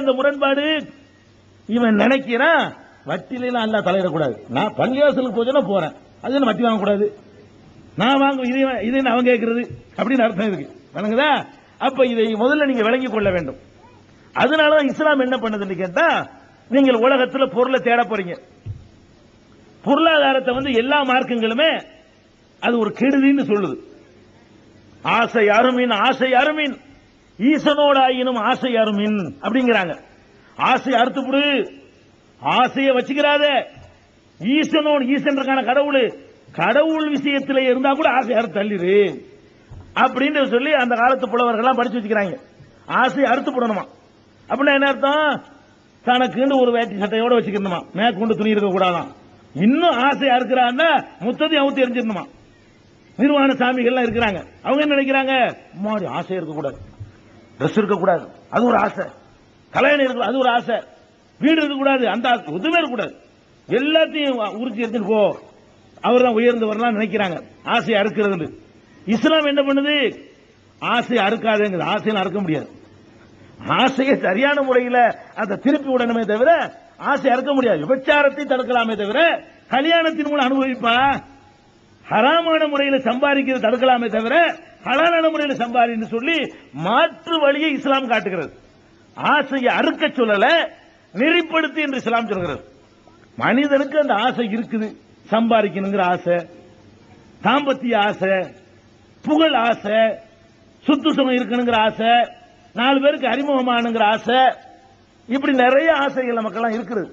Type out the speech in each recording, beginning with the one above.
இந்த முரண்பாடு. இவன் நினைக்கிறான் வட்டிலாம் அல்ல தலையிடக்கூடாது. நான் பள்ளிவாசலுக்கு போச்சுன்னா போறேன். அது என்ன வட்டி வாங்கக்கூடாது? நான் வாங்க இது இது அவன் கேட்கறது? அப்படின்னு அர்த்தம் இருக்கு. வணங்குதா? அப்ப இதை முதல்ல நீங்க விளங்கி கொள்ள வேண்டும். அதனாலதான் இஸ்லாம் என்ன பண்ணுதுன்னு கேட்டா நீங்கள் உலகத்துல பொருளை தேட போறீங்க. பொருளாதாரத்தை வந்து எல்லா மார்க்கங்களுமே அது ஒரு கெடுதின்னு சொல்லுது. ஆசை அருமின் ஆசை அருமின். ஈசனோட ஆயினும் ஆசை அருமின் அப்படிங்கிறாங்க. ஆசை அறுத்துப்புடு ஆசையை வச்சுக்கிறாத. ஈசனோடு ஈசன்றக்கான கடவுள். கடவுள் விஷயத்தில் இருந்தா கூட ஆசை அறுத்து தள்ளிடு அப்படின்னு சொல்லி அந்த காலத்து புலவர்கள்லாம் படிச்சு வச்சுக்கிறாங்க. ஆசை அறுத்து போடணுமா. அப்படின்னா என்ன அர்த்தம்? தனக்குன்னு ஒரு வேட்டி சட்டையோட வச்சுக்கணுமா. மேற்கொண்டு துணி இருக்க கூடாதான். இன்னும் ஆசை அறுக்கிறான்னா முத்ததையும் அவுத்து எரிஞ்சிடணுமா நிர்வாண சாமிகள்லாம் இருக்கிறாங்க. அவங்க என்ன நினைக்கிறாங்க? மாடி ஆசை இருக்கக்கூடாது. ட்ரெஸ் இருக்கக்கூடாது. அது ஒரு ஆசை. கல்யாணம் இருக்கு அது ஒரு ஆசை. வீடு இருக்கக்கூடாது அந்த ஆசை. எதுவுமே இருக்கக்கூடாது. எல்லாத்தையும் உரிச்சு எடுத்துட்டு போ. அவர் தான் உயர்ந்தவர்லாம் நினைக்கிறாங்க. ஆசை அறுக்கிறது இஸ்லாம் என்ன பண்ணுது? ஆசை அறுக்காதுங்கிறது ஆசையில் அறுக்க முடியாது. ஆசையை சரியான முறையில் அதை திருப்பி விடணுமே தவிர ஆசை அறுக்க முடியாது. விபச்சாரத்தை தடுக்கலாமே தவிர கல்யாணத்தின் மூலம் அனுபவிப்பா. ஹராமான முறையில் சம்பாதிக்கிறது தடுக்கலாமே தவிர ஹலாலான முறையில் சம்பாதின்னு சொல்லி மாற்று வழியை இஸ்லாம் காட்டுகிறது. ஆசையை அறுக்க சொல்லல நெறிப்படுத்தி என்று இஸ்லாம் சொல்கிறது. மனிதனுக்கு அந்த ஆசை இருக்குது. சம்பாதிக்கணுங்கிற ஆசை தாம்பத்திய ஆசை புகழ் ஆசை சுத்து சுகம் இருக்கணுங்கிற ஆசை நாலு பேருக்கு அறிமுகமானுங்கிற ஆசை இப்படி நிறைய ஆசைகள் நமக்கெல்லாம் இருக்குது.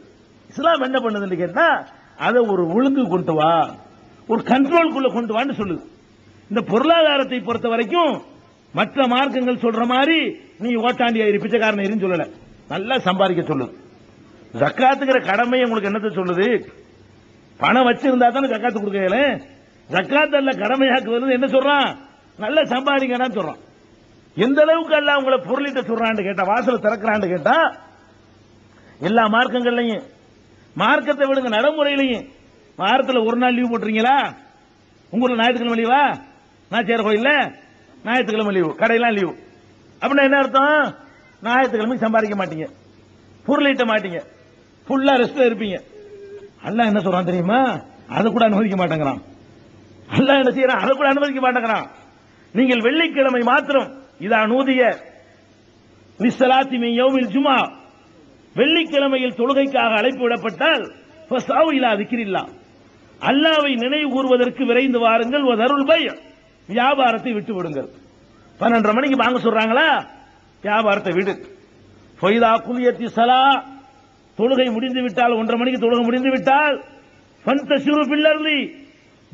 இஸ்லாம் என்ன பண்ணுதுன்னு கேட்டா அதை ஒரு ஒழுங்கு கொண்டு வா ஒரு கண்ட்ரோல்குள்ள கொண்டு வான்னு சொல்லுது. இந்த பொருளாதாரத்தை பொறுத்த வரைக்கும் மற்ற மார்க்கங்கள் சொல்ற மாதிரி நீ ஓட்டாண்டி ஆயிரு பிச்சைக்காரன் இருன்னு சொல்லல. நல்லா சம்பாதிக்க சொல்லுது ஜக்காத்துக்கிற கடமை உங்களுக்கு என்னத்தை சொல்லுது? பணம் வச்சிருந்தா தானே ஜக்காத்து கொடுக்கல ஜக்காத் அல்ல கடமையாக்குவது என்ன சொல்றான்? நல்ல சம்பாதிக்கணும் சொல்றான். எந்த அளவுக்கு அல்ல உங்களை பொருளிட்ட சொல்றான்னு கேட்டா வாசல திறக்கிறான்னு கேட்டா எல்லா மார்க்கங்கள்லையும் மார்க்கத்தை விடுங்க நடைமுறையிலையும். வாரத்தில் ஒரு நாள் லீவ் போட்டுறீங்களா உங்களுக்கு ஞாயிற்றுக்கிழமை லீவா நாச்சியார் கோயில்ல ஞாயிற்றுக்கிழமை லீவு கடையெல்லாம் லீவு. அப்படின்னா என்ன அர்த்தம்? ஞாயிற்றுக்கிழமை சம்பாதிக்க மாட்டீங்க. பொருளீட்ட மாட்டீங்க. ஃபுல்லா ரெஸ்ட்ல இருப்பீங்க. அல்லாஹ் என்ன சொல்றான் தெரியுமா? அதை கூட அனுமதிக்க மாட்டேங்கிறான். அல்லாஹ் என்ன செய்யறான்? அதை கூட அனுமதிக்க மாட்டேங்கிறான். நீங்கள் வெள்ளிக்கிழமை மாத்திரம் இதா நூதிய நிசலாத்தி யோமில் ஜுமா வெள்ளிக்கிழமையில் தொழுகைக்காக அழைப்பு விடப்பட்டால் ஃபஸாவு இலா திக்ரில்லா அல்லாவை நினைவு கூறுவதற்கு விரைந்து வாருங்கள். ஒரு அருள் பை வியாபாரத்தை விட்டு விடுங்கள். பன்னெண்டரை மணிக்கு வாங்க சொல்றாங்களா? வியாபாரத்தை விடு. ஃபைதா குலியத்தி சலா. தொழுகை முடிந்து விட்டால் ஒன்றரை மணிக்கு தொழுகை முடிந்து விட்டால் பந்த சிறு பிள்ளர்லி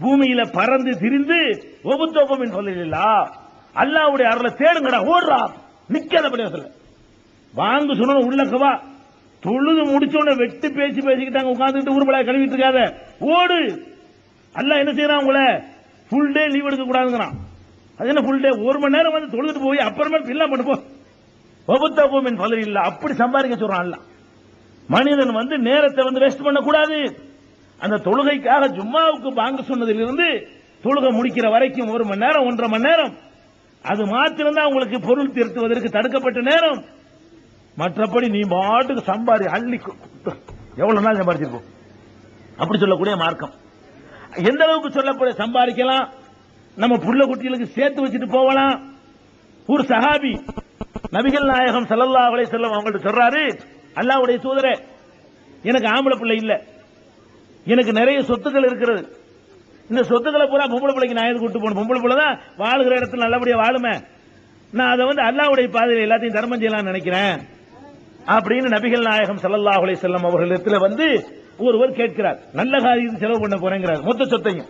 பூமியில பறந்து திரிந்து ஒவ்வொத்தோப்பம் சொல்லலா அல்லாவுடைய அருளை தேடுங்கடா ஓடுறா. நிக்காத பள்ளிவாசல்ல வாங்க சொன்ன உள்ளக்கவா தொழுது முடிச்சோட வெட்டி பேசி பேசிக்கிட்டாங்க உட்காந்துட்டு ஊர்பலாய் கழுவிட்டு இருக்காத. ஓடு. அல்ல என்ன செய்யறான் உங்களை? ஃபுல் டே லீவ் எடுக்க கூடாதுங்கிறான். அது என்ன ஃபுல் டே ஒரு மணி நேரம் வந்து தொழுதுட்டு போய் அப்புறமே பில்லா பண்ணு போ. வகுத்தபூமின் பலர் இல்ல. அப்படி சம்பாதிக்க சொல்றான் மனிதன் வந்து நேரத்தை வந்து வேஸ்ட் பண்ணக்கூடாது. அந்த தொழுகைக்காக ஜும்மாவுக்கு பாங்க சொன்னதிலிருந்து தொழுகை முடிக்கிற வரைக்கும் ஒரு மணி நேரம் ஒன்றரை மணி நேரம். அது மாத்திரம்தான் உங்களுக்கு பொருள் திருத்துவதற்கு தடுக்கப்பட்ட நேரம். மற்றபடி நீ பாட்டுக்கு சம்பாதி அள்ளி எவ்வளவு நாள் சம்பாதிச்சிருப்போம்? அப்படி சொல்லக்கூடிய மார்க்கம். எந்த அளவுக்கு சொல்லக்கூடிய சம்பாதிக்கலாம். நம்ம புள்ள குட்டிகளுக்கு சேர்த்து வச்சுட்டு போகலாம். ஒரு சஹாபி நபிகள் நாயகம் சல்லல்லா அலை செல்லம் அவங்கள்ட்ட சொல்றாரு அல்லாவுடைய சூதர எனக்கு ஆம்பளை பிள்ளை இல்ல. எனக்கு நிறைய சொத்துக்கள் இருக்கிறது. இந்த சொத்துக்களை பூரா பொம்பளை பிள்ளைக்கு நான் எதுக்கு கூட்டு போகணும்? பொம்பளை பிள்ளை தான் வாழுகிற இடத்துல நல்லபடியா வாழுமே. நான் அதை வந்து அல்லாவுடைய பாதையில் எல்லாத்தையும் தர்மம் செய்யலாம்னு நினைக்கிறேன். அப்படின்னு நபிகள் நாயகம் ஸல்லல்லாஹு செல்லம் வஸல்லம் அவர்களிடத்துல வந்து ஒருவர் கேட்கிறார் நல்ல காரியம் செலவு பண்ண போறேங்கிறார் மொத்த சொத்தையும்.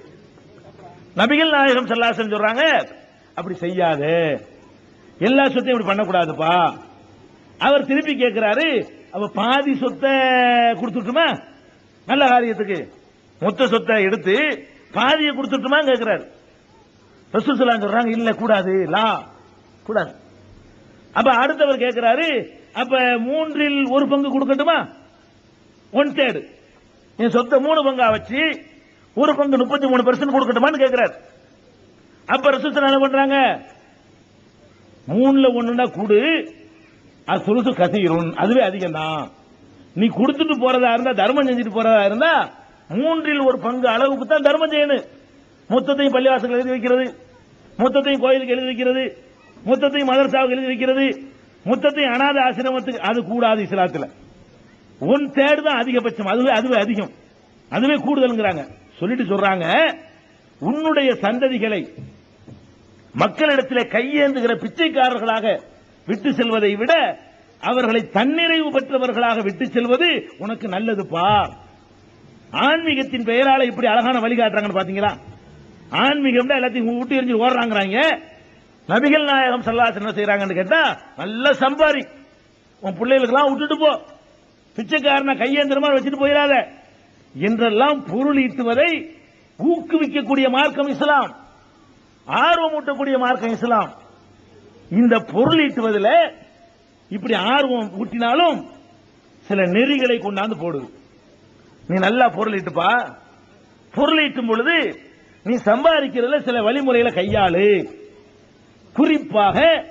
நபிகள் நாயகம் செல்லாசன் சொல்றாங்க அப்படி செய்யாதே. எல்லா சொத்தையும் இப்படி பண்ணக்கூடாதுப்பா. அவர் திருப்பி கேட்கிறாரு அவ பாதி சொத்தை கொடுத்துட்டுமா? நல்ல காரியத்துக்கு. மொத்த சொத்தை எடுத்து பாதியை கொடுத்துட்டுமா கேட்கிறாரு. ரசூல் சொல்றாங்க இல்ல கூடாது லா கூடாது. அப்ப அடுத்தவர் கேட்கிறாரு அப்ப மூன்றில் ஒரு பங்கு கொடுக்கட்டுமா? ஒன் தேர்டு என் சொத்தை மூணு பங்கா வச்சு ஒரு பங்கு முப்பத்தி மூணு பெர்சன்ட் கொடுக்கட்டுமான்னு கேட்கிறார் அப்ப ரசூசன் என்ன பண்றாங்க? மூணுல ஒண்ணுனா கூடு அது சுருசு கசீரும் அதுவே அதிகம் தான் நீ கொடுத்துட்டு போறதா இருந்தா தர்மம் செஞ்சுட்டு போறதா இருந்தா மூன்றில் ஒரு பங்கு அளவுக்கு தான் தர்மம் செய்யணும். மொத்தத்தையும் பள்ளிவாசல் எழுதி வைக்கிறது மொத்தத்தையும் கோயிலுக்கு எழுதி வைக்கிறது மொத்தத்தையும் மதரசாவுக்கு எழுதி வைக்கிறது மொத்தத்தையும் அனாதை ஆசிரமத்துக்கு அது கூடாது இஸ்லாத்துல. ஒன் தேர்ட் தான் அதிகபட்சம். அதுவே அதுவே அதிகம். அதுவே கூடுதல்ங்கிறாங்க. சொல்லிட்டு சொல்றாங்க உன்னுடைய சந்ததிகளை மக்களிடத்தில் கையேந்துகிற பிச்சைக்காரர்களாக விட்டு செல்வதை விட அவர்களை தன்னிறைவு பெற்றவர்களாக விட்டு செல்வது உனக்கு நல்லதுப்பா. ஆன்மீகத்தின் பெயரால இப்படி அழகான வழிகாட்டுறாங்கன்னு பாத்தீங்களா? ஆன்மீகம் எல்லாத்தையும் விட்டு எரிஞ்சு ஓடுறாங்கிறாங்க. நபிகள் நாயகம் சல்லாஸ் என்ன செய்யறாங்கன்னு கேட்டா நல்ல சம்பாரி. உன் பிள்ளைகளுக்கெல்லாம் விட்டுட்டு போ. பிச்சைக்காரனை கையேந்திரமா வச்சுட்டு போயிடாத. என்றெல்லாம் பொருள் ஈட்டுவதை ஊக்குவிக்கக்கூடிய மார்க்கம் இஸ்லாம். ஆர்வம் ஊட்டக்கூடிய மார்க்கம் இஸ்லாம். இந்த பொருள் ஈட்டுவதில் இப்படி ஆர்வம் ஊட்டினாலும் சில நெறிகளை கொண்டாந்து போடுது நீ நல்லா பொருள் ஈட்டுப்பா. பொருள் ஈட்டும் பொழுது நீ சம்பாதிக்கிறதுல சில வழிமுறைகளை கையாளு. குறிப்பாக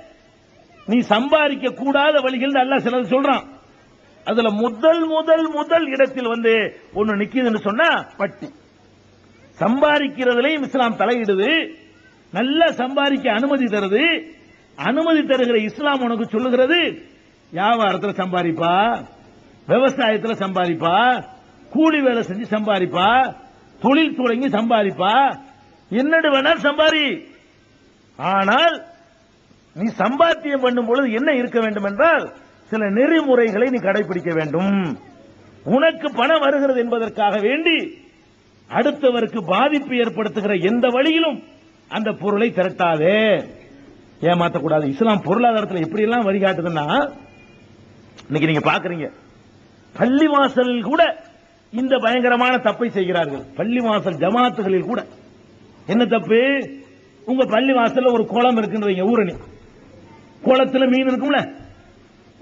நீ சம்பாதிக்க கூடாத வழிகள் நல்லா சிலது சொல்றான். அதுல முதல் முதல் முதல் இடத்தில் வந்து ஒன்னு நிக்குதுன்னு சொன்னா பட்டி சம்பாதிக்கிறதுலையும் இஸ்லாம் தலையிடுது. நல்லா சம்பாதிக்க அனுமதி தருது. அனுமதி தருகிற இஸ்லாம் உனக்கு சொல்லுகிறது வியாபாரத்தில் சம்பாதிப்பா விவசாயத்தில் சம்பாதிப்பா கூலி வேலை செஞ்சு சம்பாதிப்பா தொழில் தொடங்கி சம்பாதிப்பா என்னடு வேணால் சம்பாதி. ஆனால் நீ சம்பாத்தியம் பண்ணும் பொழுது என்ன இருக்க வேண்டும் என்றால் சில நெறிமுறைகளை நீ கடைபிடிக்க வேண்டும். உனக்கு பணம் வருகிறது என்பதற்காக வேண்டி அடுத்தவருக்கு பாதிப்பு ஏற்படுத்துகிற எந்த வழியிலும் அந்த பொருளை திரட்டாதே. ஏமாத்தக்கூடாது. இஸ்லாம் பொருளாதாரத்தில் எப்படி எல்லாம் வழிகாட்டுதுன்னா இன்னைக்கு நீங்க பாக்குறீங்க. பள்ளிவாசலில் கூட இந்த பயங்கரமான தப்பை செய்கிறார்கள். பள்ளிவாசல் ஜமாத்துகளில் கூட. என்ன தப்பு? உங்க பள்ளிவாசல்ல ஒரு குளம் இருக்குன்றீங்க ஊரணி. குளத்துல மீன் இருக்கும்ல?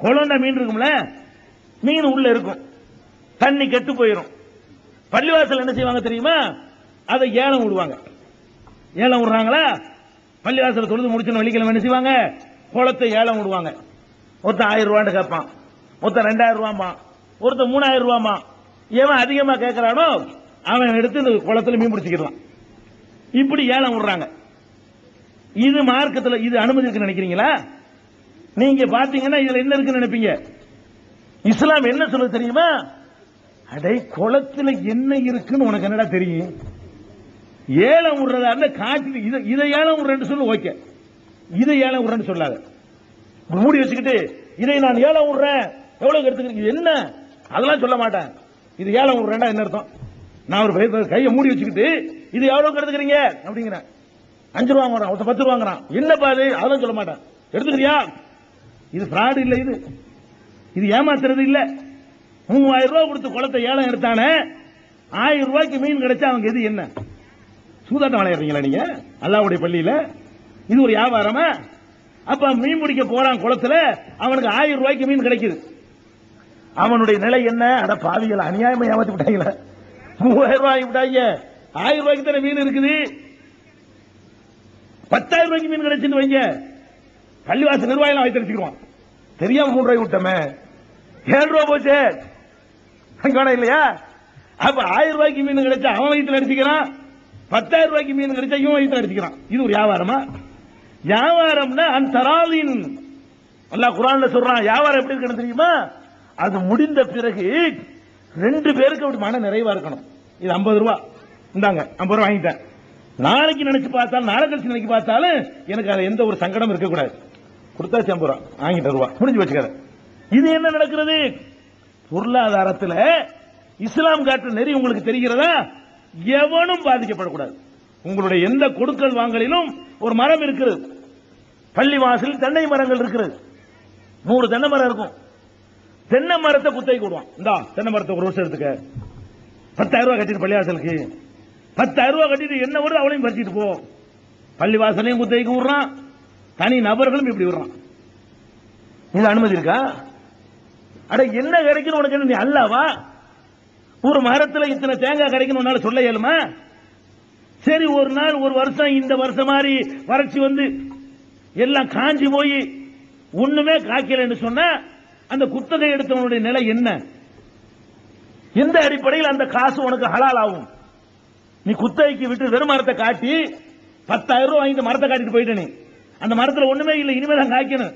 குளம்னா மீன் இருக்கும்ல மீன் உள்ள இருக்கும். தண்ணி கெட்டு போயிடும் பள்ளிவாசல் என்ன செய்வாங்க தெரியுமா? அதை ஏலம் விடுவாங்க. ஏலம் விடுறாங்களா? பள்ளிவாசல் தொழுது முடிச்சுன்னு வெள்ளிக்கிழமை என்ன செய்வாங்க? குளத்தை ஏலம் விடுவாங்க. ஒருத்தன் ஆயிரம் ரூபான்னு கேட்பான். ஒருத்தன் ரெண்டாயிரம் ரூபாமா ஒருத்தன் மூணாயிரம் ரூபாமா எவன் அதிகமா கேட்கிறானோ அவன் எடுத்து இந்த குளத்துல மீன் பிடிச்சிக்கலாம் இப்படி ஏலம் விடுறாங்க. இது மார்க்கத்தில் இது அனுமதி நினைக்கிறீங்களா? நீங்க பாத்தீங்கன்னா இதுல என்ன இருக்குன்னு நினைப்பீங்க? இஸ்லாம் என்ன சொல்லுது தெரியுமா? அடை குளத்துல என்ன இருக்குன்னு உனக்கு என்னடா தெரியும்? ஏலம் விடுறதா இருந்தா காட்டு இதை இதை ஏலம் விடுறேன்னு சொல்லு ஓகே. இதை ஏலம் விடுறேன்னு சொல்லாத. மூடி வச்சுக்கிட்டு இதை நான் ஏலம் விடுறேன். எவ்வளவு எடுத்துக்கிறீங்க? என்ன? அதெல்லாம் சொல்ல மாட்டேன். இது ஏலம் விடுறேன்னா என்ன அர்த்தம்? நான் ஒரு கையை மூடி வச்சுக்கிட்டு இது எவ்வளவு எடுத்துக்கிறீங்க? அப்படிங்கிறேன். அஞ்சு ரூபா வாங்குறான். ஒருத்தன் பத்து ரூபா வாங்குறான். என்னப்பா அது அதெல்லாம் சொல்ல மாட்டேன். எடுத்துக்கிறியா? இது ஃப்ராடு இல்லை இது. இது ஏமாத்துறது இல்ல. மூவாயிரம் ரூபாய் கொடுத்து குளத்தை ஏலம் எடுத்தானே ஆயிரம் ரூபாய்க்கு மீன் கிடைச்சா அவங்க எது என்ன? சூதாட்டம் விளையாடுறீங்களா நீங்க? அல்லாவுடைய பள்ளியில? இது ஒரு வியாபாரமா? அப்ப மீன் பிடிக்க போறான் குளத்துல அவனுக்கு ஆயிரம் ரூபாய்க்கு மீன் கிடைக்குது. அவனுடைய நிலை என்ன? அட பாவிகள் அநியாயமா ஏமாத்தி விட்டாங்களே. மூவாயிரம் ரூபாய் விட்டாங்க. ஆயிரம் ரூபாய்க்கு தானே மீன் இருக்குது? பத்தாயிரம் ரூபாய்க்கு மீன் கிடைச்சுன்னு வைங்க. பள்ளிவாசல் நிர்வாகம் வாங்கி தெரிஞ்சுக்குவான் தெரியாம மூணு ரூபாய் விட்டமே ஏழு ரூபா போச்சு. அங்க இல்லையா? அப்ப ஆயிரம் ரூபாய்க்கு மீன் கிடைச்சா அவன் வயிற்றுல அடிச்சுக்கிறான். பத்தாயிரம் ரூபாய்க்கு மீன் கிடைச்சா இவன் வயிற்றுல அடிச்சுக்கிறான். இது ஒரு வியாபாரமா? வியாபாரம்னா அந்தராதின் அல்லாஹ் குரான்ல சொல்றான் வியாபாரம் எப்படி இருக்கணும் தெரியுமா? அது முடிந்த பிறகு ரெண்டு பேருக்கு அப்படி மன நிறைவா இருக்கணும். இது ஐம்பது ரூபா. இந்தாங்க ஐம்பது ரூபா வாங்கிட்டேன். நாளைக்கு நினைச்சு பார்த்தாலும் நாளை கழிச்சு நினைச்சு பார்த்தாலும் எனக்கு அதுல எந்த ஒரு சங்கடம் இருக்கக்கூடாது. கொடுத்தா ஐம்பது ரூபா வாங்கிட்ட ரூபா முடிஞ்சு வச்சுக்காத இது என்ன நடக்கிறது? பொருளாதாரத்துல இஸ்லாம் காட்டு நெறி உங்களுக்கு தெரிகிறதா? எவனும் பாதிக்கப்படக்கூடாது. உங்களுடைய எந்த கொடுக்கல் வாங்கலிலும் ஒரு மரம் இருக்கிறது பள்ளி வாசலில் தென்னை மரங்கள் இருக்கிறது நூறு தென்னை மரம் இருக்கும். தென்னை மரத்தை குத்தை கூடுவான் இந்தா தென்னை மரத்தை ஒரு வருஷம் எடுத்துக்க. பத்தாயிரம் ரூபாய் கட்டிட்டு பள்ளிவாசலுக்கு. பத்தாயிரம் ரூபாய் கட்டிட்டு என்ன வருது? அவளையும் பறிச்சிட்டு போ. பள்ளிவாசலையும் குத்தைக்கு விடுறான். தனி நபர்களும் இப்படி விடுறான் இது அனுமதி இருக்கா? அட என்ன கிடைக்கணும் உனக்கு என்ன? நீ அல்லவா? ஒரு மரத்துல இத்தனை தேங்காய் கிடைக்கணும் உன்னால சொல்ல இயலுமா? சரி ஒரு நாள் ஒரு வருஷம் இந்த வருஷம் மாதிரி வறட்சி வந்து எல்லாம் காஞ்சி போய் ஒண்ணுமே காய்க்கலன்னு சொன்னா அந்த குத்தகை எடுத்தவனுடைய நிலை என்ன? எந்த அடிப்படையில் அந்த காசு உனக்கு ஹலால் ஆகும்? நீ குத்தகைக்கு விட்டு வெறும் மரத்தை காட்டி பத்தாயிரம் ரூபாய் வாங்கிட்டு மரத்தை காட்டிட்டு போயிட்டேனே நீ. அந்த மரத்துல ஒண்ணுமே இல்லை இனிமேல் தான் காய்க்கணும்.